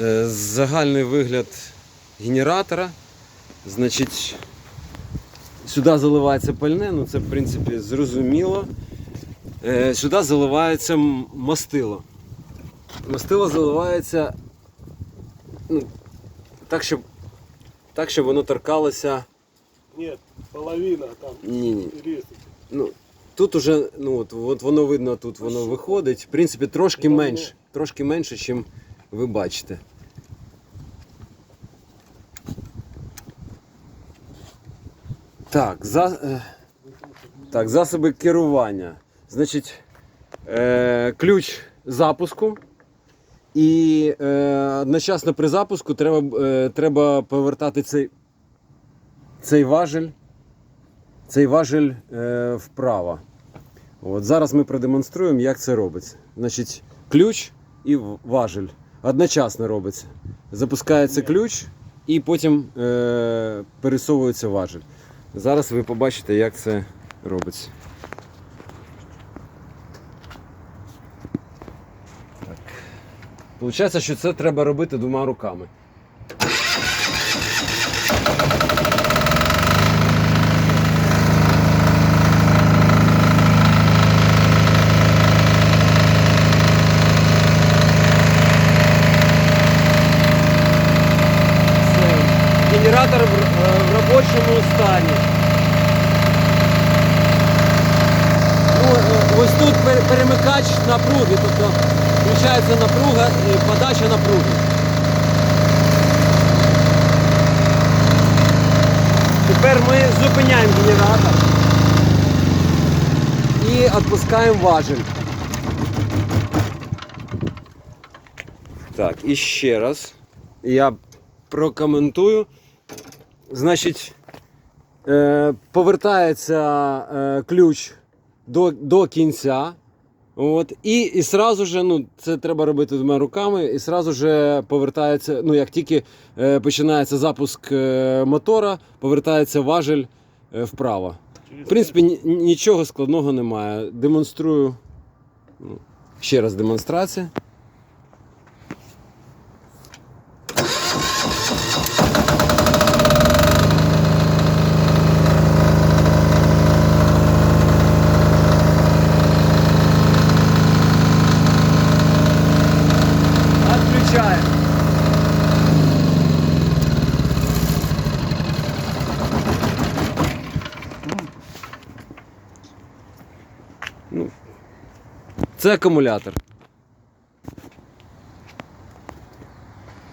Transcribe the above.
Е, Загальний вигляд генератора. Значить, сюди заливається пальне, ну це в принципі зрозуміло. Е, Сюди заливається мастило. Мастило заливається ну, так, щоб, так, щоб воно торкалося. Нет, половина там Ні, ні. Ну, тут уже, ну от, от воно видно, тут воно виходить. В принципі, трошки менше, трошки менше, ніж ви бачите. Так, за, е, так, засоби керування. Значить, е, ключ запуску. І е, одночасно при запуску треба, е, треба повертати цей, цей важель цей важель е, вправо. От зараз ми продемонструємо, як це робиться. Значить, ключ і важель одночасно робиться. Запускається ключ і потім е, пересовується важель. Зараз ви побачите, як це робиться. Так. Получається, що це треба робити двома руками. Е, в робочому стані. Ну, е, ось тут перемикач напруги, тобто включається напруга і подача напруги. Тепер ми зупиняємо генератор і відпускаємо важель. Так, і ще раз я прокоментую. Значить, е, повертається е, ключ до, до кінця. От, і, і сразу же, ну, це треба робити двома руками, і сразу же повертається, ну, як тільки е, починається запуск мотора, повертається важель вправо. В принципі, ні- нічого складного немає. Демонструю. Ну, Ще раз демонстрація. Отключаем. Ну, це акумулятор.